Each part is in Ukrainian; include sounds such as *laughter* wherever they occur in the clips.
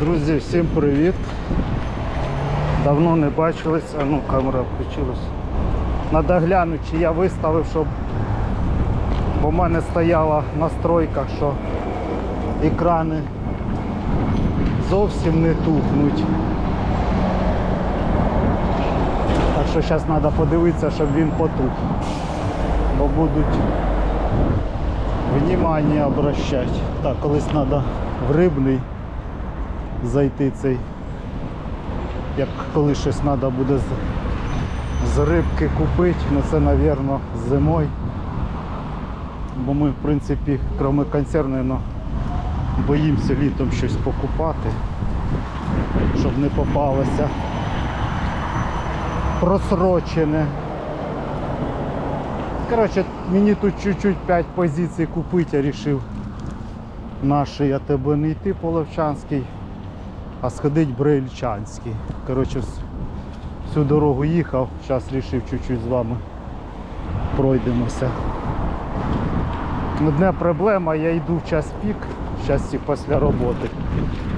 Друзі, всім привіт. Давно не бачились, а ну камера включилась. Надо глянути, чи я виставив, щоб бо в мене стояла настройка, що екрани зовсім не тухнуть. Так що зараз треба подивитися, щоб він потух. Бо будуть внимание обращати. Так, колись треба в рибний зайти цей. Як коли щось треба буде з, з рибки купити, ну це, мабуть, зимою. Бо ми, в принципі, крім консервної, ну, боїмося літом щось покупати, щоб не попалося просрочене. Коротше, мені тут чуть-чуть 5 позицій купити, я вирішив нашій АТБ не йти по Левчанській, а сходить Брейльчанський. Коротше, всю дорогу їхав, зараз вирішив чуть-чуть з вами пройдемося. Одна проблема, я йду в час пік, зараз після роботи.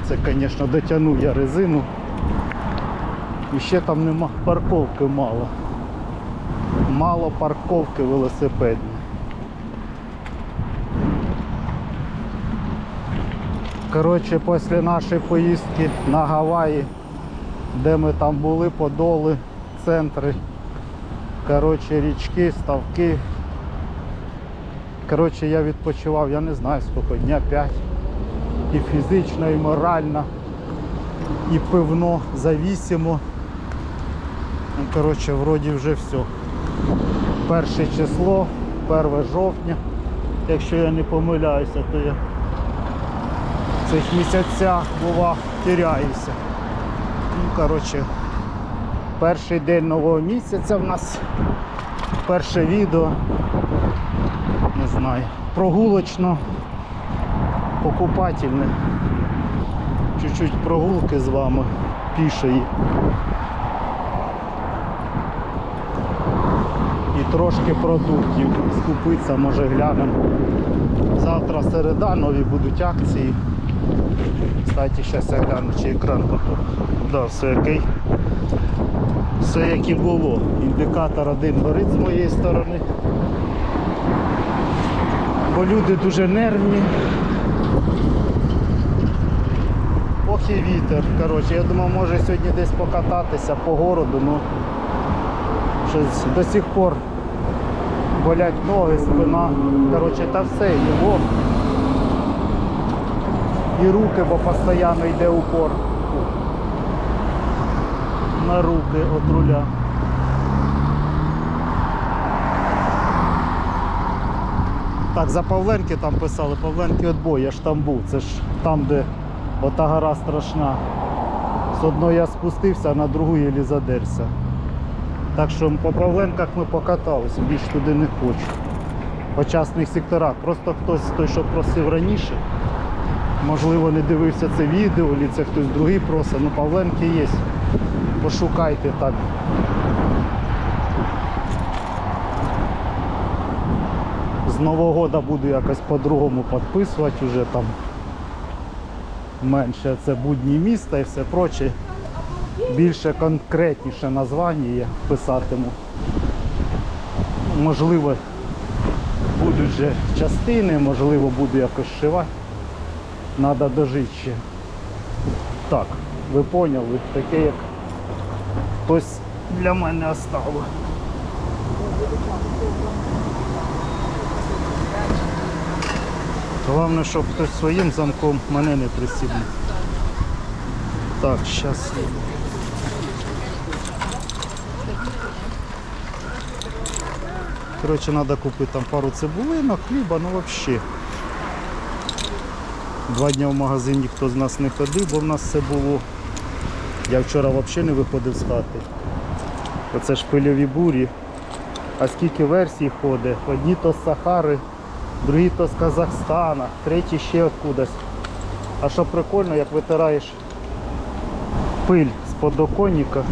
Це, звісно, дотягну я резину. І ще там нема парковки мало. Мало парковки велосипедні. Коротше, після нашої поїздки на Гаваї, де ми там були, подоли, центри, коротше, річки, ставки. Коротше, я відпочивав, я не знаю скільки, дня 5. І фізично, і морально, і пивно завісимо. Ну, коротше, вроді вже все. Перше число, 1 жовтня. Якщо я не помиляюся, то я цих місяцях бува теряюся. Ну, коротше, перший день нового місяця в нас. Перше відео. Не знаю. Прогулочно, покупательне. Чуть-чуть прогулки з вами пішої. і трошки продуктів скупитися, може глянемо. Завтра середа, нові будуть акції. Кстати, я гляну, чи екран. Да, все окей. Все як і було. Індикатор один горить з моєї сторони. Бо люди дуже нервні. Ох вітер. Коротше, я думав, може сьогодні десь покататися по городу, ну щось до сих пор болять ноги, спина. Коротше, та все, його. І руки, бо постійно йде упор. На руки від руля. Так, за Павленки там писали, Павленки відбой, я ж там був, це ж там, де ота гора страшна. З одної я спустився, а на другу єлі задерся. Так що по Павленках ми покаталися, більш туди не хочу. По частних секторах. Просто хтось той, що просив раніше, можливо, не дивився це відео, або це хтось другий просить. Ну Павленки є. Пошукайте так. З Нового года буду якось по-другому підписувати вже там менше це будні міста і все проче більше конкретніше названня я писатиму. Можливо, будуть вже частини, можливо, буду якось шивати. Треба дожити ще. Так, ви поняли, таке як хтось для мене оставив. Головне, щоб хтось своїм замком мене не присібнув. Так, зараз. Коротше, треба купити там пару цибулинок, хліба, ну взагалі. Два дні в магазин ніхто з нас не ходив, бо в нас все було. Я вчора взагалі не виходив з хати. Оце ж пильові бурі. А скільки версій ходить? Одні то з Сахари, другі то з Казахстана, треті ще откудись. А що прикольно, як витираєш пиль з подоконника,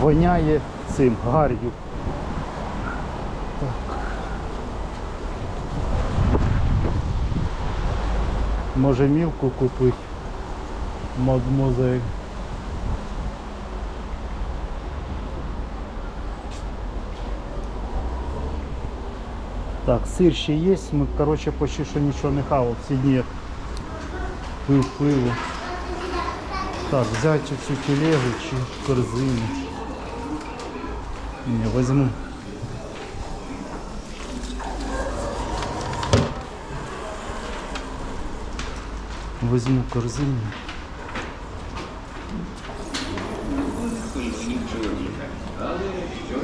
воняє цим гар'ю. Може мілку купити. Мадмозель. Так, сир ще є, ми, коротше, почти що нічого не хавав, всі дні пив пиво. Так, взяти цю телегу чи корзину. Не, возьму. Возьму корзину.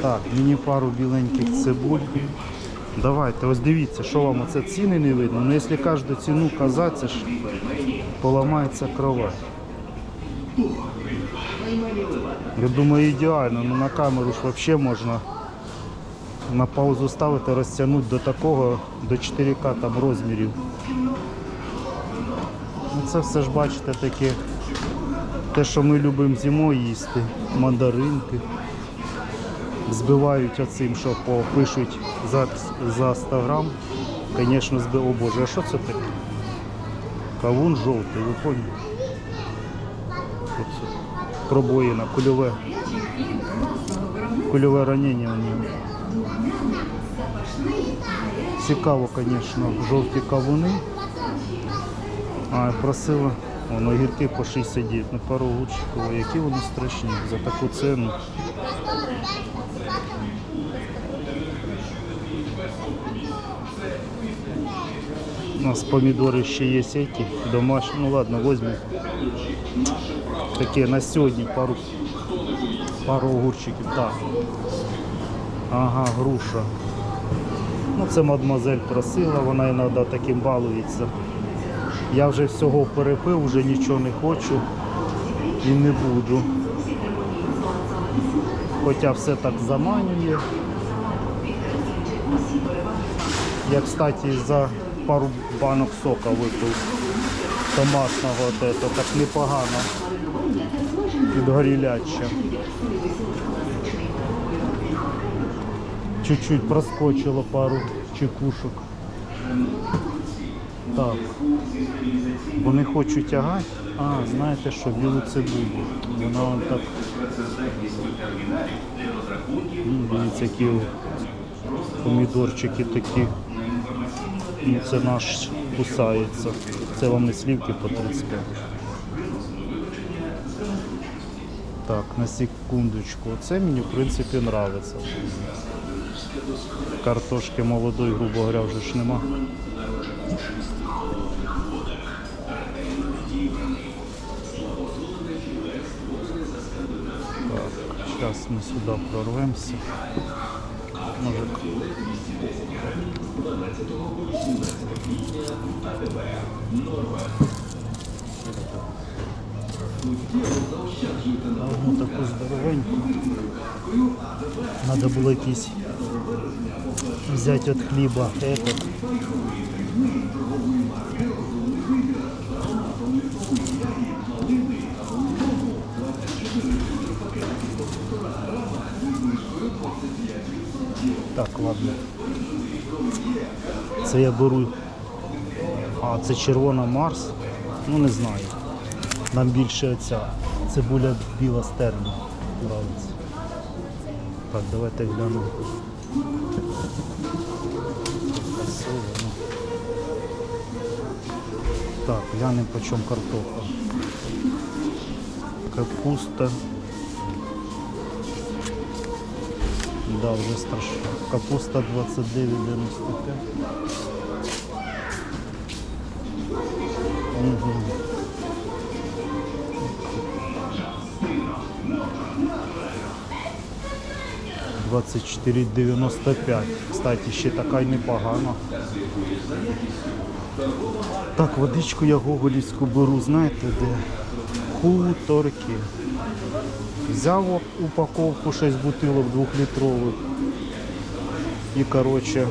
Так, мені пару біленьких цибуль. Давайте, ось дивіться, що вам оце ціни не видно. Ну якщо кожну ціну казати, це ж поламається кровать. Я думаю, ідеально, ну на камеру ж взагалі можна на паузу ставити, розтягнути до такого, до 4К там розмірів. Це все ж бачите таке, те, що ми любимо зимою їсти, мандаринки. Збивають оцим, що пишуть за, за 100 грам. Звісно, збив. О Боже, а що це таке? Кавун жовтий, ви поняли? Пробоїна, кульове. Кульове ранення у нього. Цікаво, звісно, жовті кавуни. А, просила, воно огірки по 69 на пару лучиків. Які вони страшні за таку ціну. У нас помидоры еще есть эти домашние. Ну ладно, возьмем. Такие на сьогодні пару, пару огурчиків. Так. Ага, груша. Ну це мадемуазель просила, вона іноді таким балується. Я вже всього перепив, вже нічого не хочу і не буду. Хоча все так заманює. Я, кстати, за пару банок сока випив томатного от так непогано. Від горіляча. Чуть-чуть проскочило пару чекушок. Так. Вони хочуть тягати. А, знаєте що, білу цибулю. Вона вон так. Дивіться, які помідорчики такі. Ну, це наш кусається. Це вам не слівки по 35. Так, на секундочку. Оце мені в принципі нравиться. Картошки молодої, грубо говоря, вже ж нема. Так, зараз ми сюди прорвемося. Може, А одну таку здоровеньку. Надо було якийсь взяти від хліба этот. Так, ладно. Це я беру. А, це червона Марс. Ну не знаю. Нам більше оця цибуля біла стерна нравиться. Так, давайте глянемо. Так, глянемо по чому картопля. Капуста. Да, вже страшно. Капуста 29,95. Угу. Двадцять. Кстати, ще така й непогана. Так, водичку я гоголівську беру, знаєте де? Хуторки. Взяв упаковку 6 бутилок двохлітрових. І коротше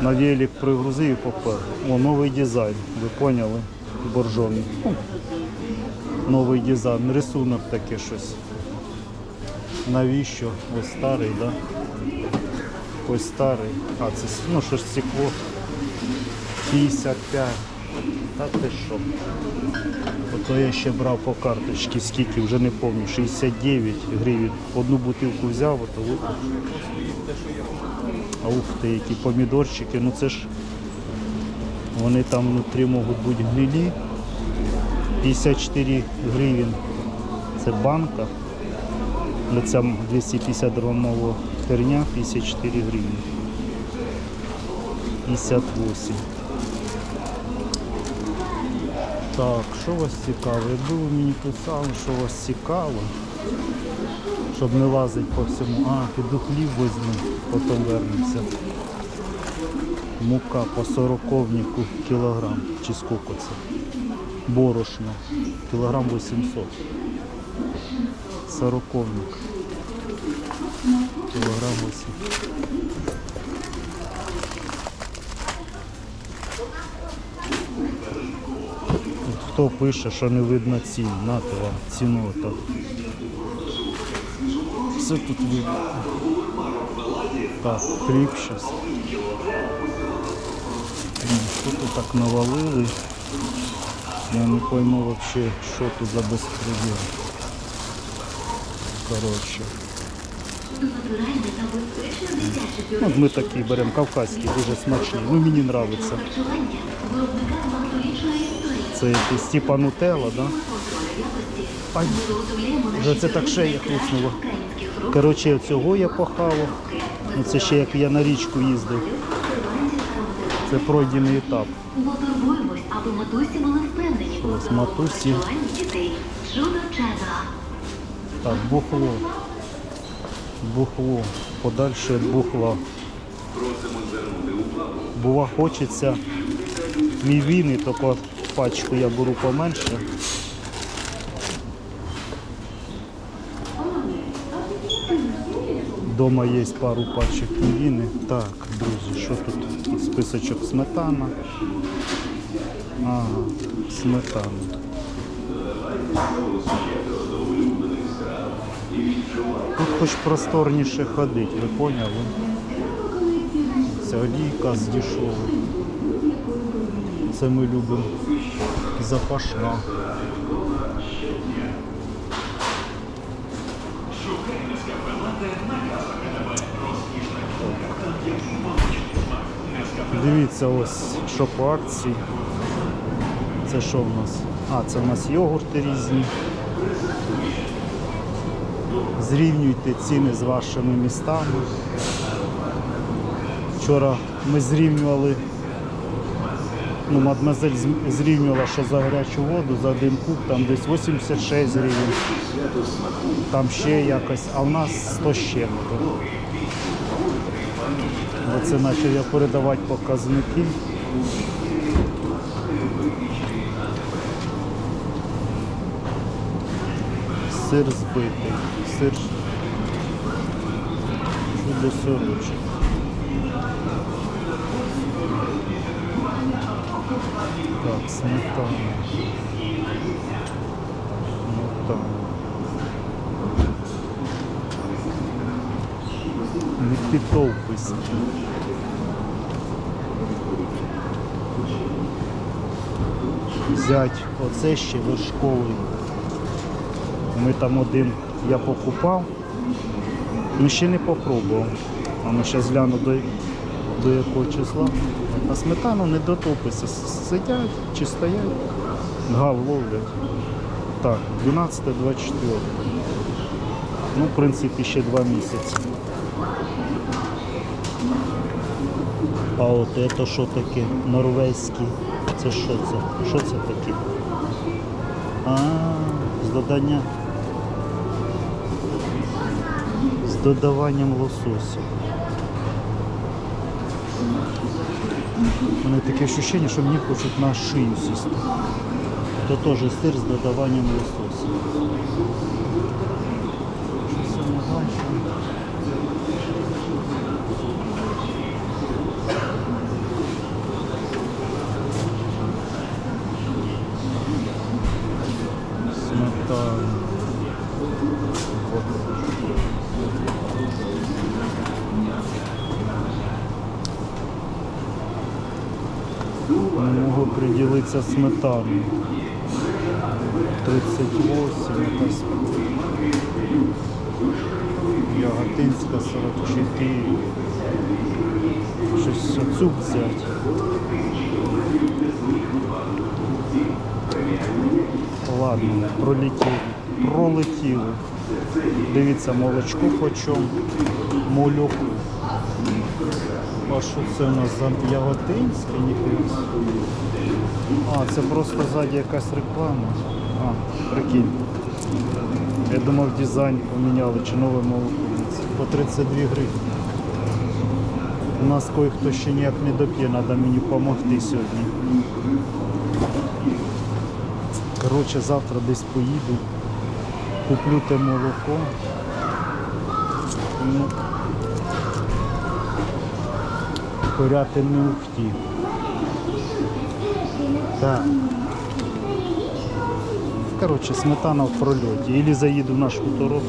на велик пригрузив і попер. О, новий дизайн, ви поняли? Боржомі. Новий дизайн, рисунок таке щось. Навіщо? Ось старий, да? Ось старий. А, це ну, що ж стекло. 55. Так ти що? Ото я ще брав по карточці, скільки вже не пам'ятаю, 69 гривень. Одну бутилку взяв, ото. А ух ти, які помідорчики, ну це ж вони там внутрі можуть бути гнилі. 54 гривень. Це банка. Ну, Ця 250 грамова херня 54 гривні. 58. Так, що вас цікаво? Якби ви мені писали, що вас цікаво, щоб не лазить по всьому. А, піду хліб візьму, потім вернемося. Мука по сороковнику кілограм. Чи скільки це? Борошно. Кілограм 800. Сороковник. Кілограм 800. Хто пише, що не видно цін, нате вам ціну так. Все тут видно. Так, хліб щас. Що тут так навалили? Я не пойму вообще, що тут за безпреділ. Коротше. От ми такі беремо кавказькі, дуже смачні. Ну мені подобається. Це якийсь типа нутелла, да? Ай, вже це так шея хрустнула. Коротше, цього я похавав. Ну, це ще як я на річку їздив. Це пройдений етап. Бо турбуємось, аби. Так, бухло. Бухло. Подальше від бухла. Бува хочеться мівіни, тільки пачку я беру поменше. Дома є пару пачок мівіни. Так, друзі, що тут? Списочок сметана. Ага, сметана. Хоч просторніше ходить, ви поняли? Це олійка з дешевої. Це ми любимо запашна. Дивіться ось, що по акції. Це що в нас? А, це в нас йогурти різні. Зрівнюйте ціни з вашими містами. Вчора ми зрівнювали, ну, мадмазель зрівнювала, що за гарячу воду, за один куб, там десь 86 гривень, там ще якось, а в нас 100 з чим-то. Оце почав я передавати показники. Сир збитий, сир чудо сирочок. Так, сметана. Сметана. Не підтовпись. Взять оце ще вершковий. Ми там один я покупав, ну ще не попробував. А ми зараз гляну до, до якого числа. А сметану не дотопиться. Сидять чи стоять, гав ловлять. Так, 12-24. Ну, в принципі, ще два місяці. А от це що таке? Норвезький. Це що це? Що це таке? А, з додання. Додаванням лососю. У мене таке відчуття, що мені хочуть на шию сісти. Це теж сир з додаванням лососю. Щось я не бачу. Сметана. Вот. Не можу приділитися сметаною. 38 якась. Яготинська 44. Щось оцю взяти. Ладно, пролетіли. Пролетіли. Дивіться, молочко почем. Мольок. А що це у нас за яготинське? Ніхуя. А, це просто ззаді якась реклама. А, прикинь. Я думав дизайн поміняли чи нове молоко. По 32 гривні. У нас кое-хто ще ніяк не доп'є, треба мені допомогти сьогодні. Коротше, завтра десь поїду, куплю те молоко. Ну, куряти не ухті. Так. Коротше, сметана в прольоті. Ілі заїду в наш хуторок.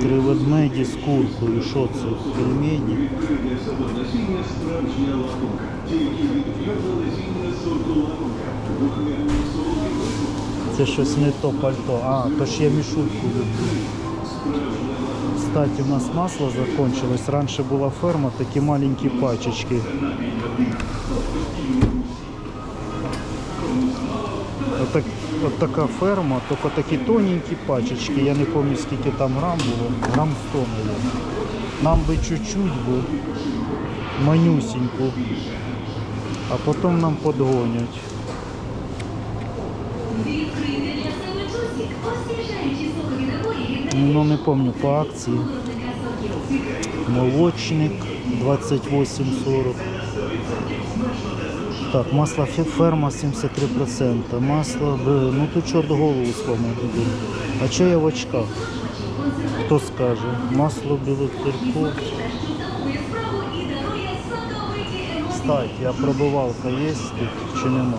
Три ведмеді з куркою. Це? Пельмені. Це щось не то пальто. А, то ж я мішутку люблю. Кстати, у нас масло закончилось. Раньше была ферма, такие маленькие пачечки. Вот, так, вот така ферма, только такі тоненькі пачечки. Я не пам'ятаю, скільки там грам було. Грам 100, мабуть. Нам би чуть-чуть би манюсіньку, а потім нам подгонять. Ну не пам'ятаю по акції. Молочник 28,40. Так, масло ферма 73%. Масло, ну тут чорт голову сломати. А що я в очках? Хто скаже? Масло емоції. Кстати, а пробивалка є тут чи нема?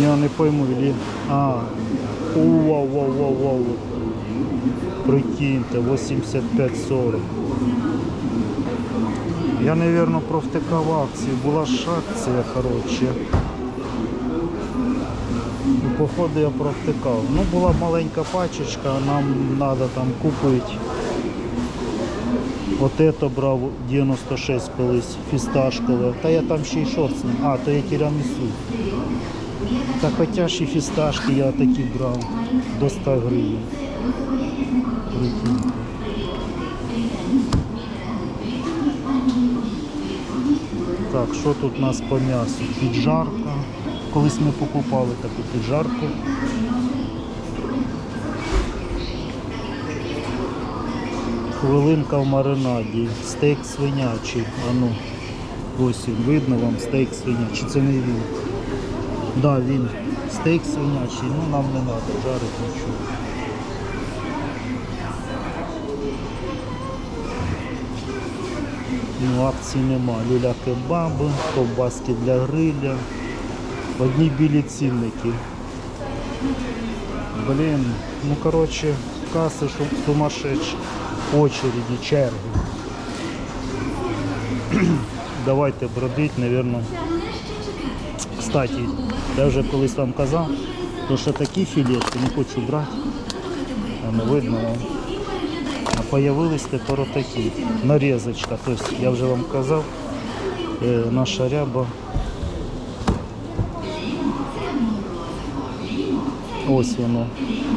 Я не пойму, или... А, вау, вау, вау, вау. Прикиньте, 85-40. Я, наверное, провтикав акцію. Була ж акція, Походу я провтикав. Ну, була маленька пачечка, нам треба там купити. От это брав 96 колись, фісташкове. Та я там ще й шорт. А, то я тірамісу. Та хоча ж і фісташки я такі брав до 100 гривень. Так, що тут у нас по м'ясу? Піджарка. Колись ми покупали таку піджарку. Хвилинка в маринаді. Стейк свинячий. А ну, ось він, видно вам стейк свинячий. Це не він. Да, він. Стейк свинячий, ну нам не треба жарити нічого. Ну, акцій нема. Люля кебаби, ковбаски для гриля. Одні білі цінники. Блін, ну коротше, каси сумасшедші. Очереді, черги. *clears throat* Давайте бродить, напевно. Кстати, я вже колись вам казав, то що такі філетки не хочу брати. А не видно. А появились тепер отакі. Нарізочка. Тобто я вже вам казав, е, наша ряба. Ось воно.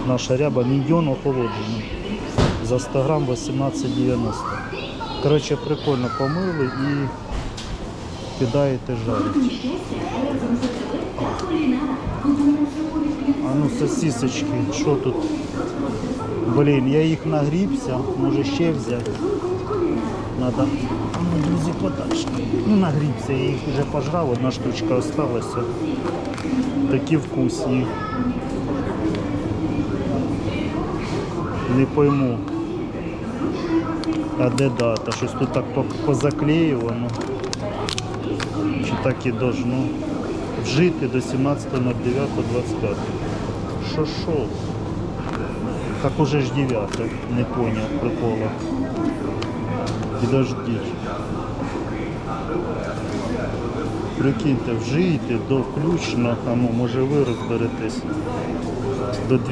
Наша ряба мільйон охолоджена. За 100 грам 18,90. Коротше, прикольно помили і кидаєте жарити. А ну сосисочки, що тут? Блін, я їх нагрібся, може ще взяти. Надо. Ну, друзі, подальше. Ну, нагрібся, я їх вже пожрав, одна штучка осталася. Такі вкусні. Не пойму. А де дата? Щось тут так по- позаклеювано. Так і должно вжити до 17.09.25. шо шо? Так уже ж дев'яте, не поняв прикола. Підождіть. Прикиньте, вжийте до включно, а ну може ви розберетесь. До 12